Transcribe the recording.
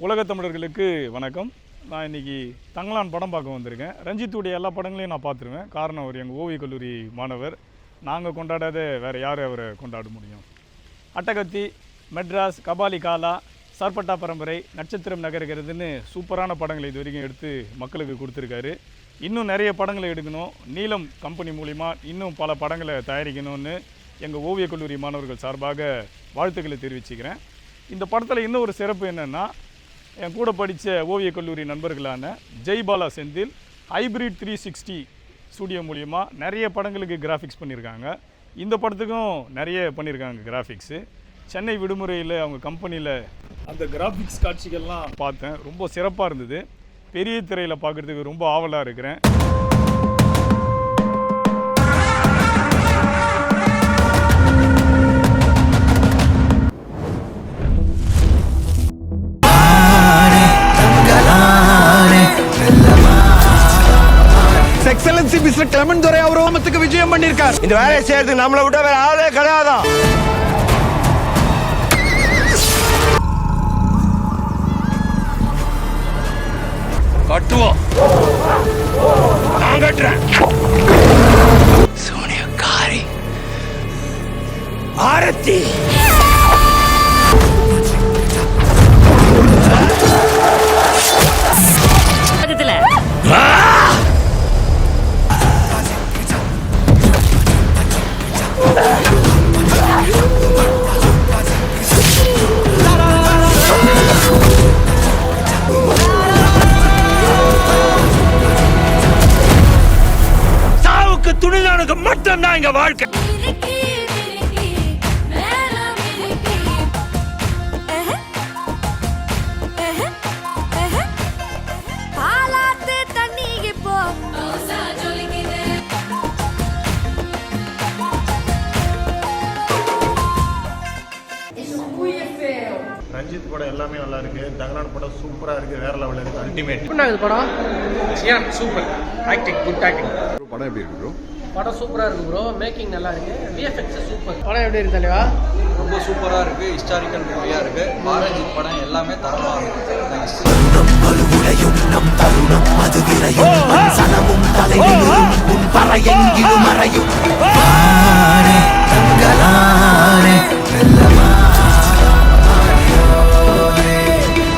உலக தமிழர்களுக்கு வணக்கம். நான் இன்னைக்கு தங்கலான் படம் பார்க்க வந்திருக்கேன். ரஞ்சித்துடைய எல்லா படங்களையும் நான் பார்த்துருவேன். காரணம் அவர் எங்கள் ஓவியக் கல்லூரி மாணவர். நாங்கள் கொண்டாடாத வேறு யார் அவரை கொண்டாட முடியும்? அட்டகத்தி மெட்ராஸ் கபாலி காலா சர்பட்டா பரம்பரை நட்சத்திரம் நகருகிறதுன்னு சூப்பரான படங்களை இது வரைக்கும் எடுத்து மக்களுக்கு கொடுத்துருக்காரு. இன்னும் நிறைய படங்களை எடுக்கணும். நீலம் கம்பெனி மூலிமா இன்னும் பல படங்களை தயாரிக்கணும்னு எங்கள் ஓவியக் கல்லூரி மாணவர்கள் சார்பாக வாழ்த்துக்களை தெரிவிச்சுக்கிறேன். இந்த படத்தில் இன்னும் ஒரு சிறப்பு என்னென்னா என் கூட படித்த ஓவியக் கல்லூரி நண்பர்களான Jaibala Senthil hybrid three sixty studio மூலிமா நிறைய படங்களுக்கு கிராஃபிக்ஸ் பண்ணியிருக்காங்க. இந்த படத்துக்கும் நிறைய பண்ணியிருக்காங்க கிராஃபிக்ஸு சென்னை விடுமுறையில் அவங்க கம்பெனியில் அந்த கிராஃபிக்ஸ் காட்சிகள்லாம் பார்த்தேன். ரொம்ப சிறப்பாக இருந்தது. பெரிய திரையில் பார்க்குறதுக்கு ரொம்ப ஆவலாக இருக்கிறேன். எக்ஸலன்சி மிஸ்டர் கிளமன் துரை அவர் ஓமத்துக்கு விஜயம் பண்ணிருக்கார். இந்த வேலையை செய்யறதுக்கு நம்மளை விட்டா வேற ஆளே கிடையாதான் கட்டுவோம். நான் கட்டுறேன். சோனியக்காரி ஆரத்தி. போ. ரோசா ஜொலிக்குது. ரஞ்சித் படம் எல்லாமே நல்லா இருக்கு. தங்கலான் படம் சூப்பரா இருக்கு. வேற லெவல்ல இருக்கு. அல்டிமேட் இது படம்? சூப்பர் ஆக்டிங் குட் ஆக்டிங் படம் எப்படி இருக்கு ப்ரோ படம் சூப்பராக இருக்குது ப்ரோ மேக்கிங் நல்லா இருக்குது விஎஃப்எக்ஸ் சூப்பர். படம் எப்படி இருக்கு தலைவா? ரொம்ப சூப்பராக இருக்குது ஹிஸ்டாரிக்கல் மூவியாக இருக்குது பாலாஜி படம் எல்லாமே தரமாக இருக்குது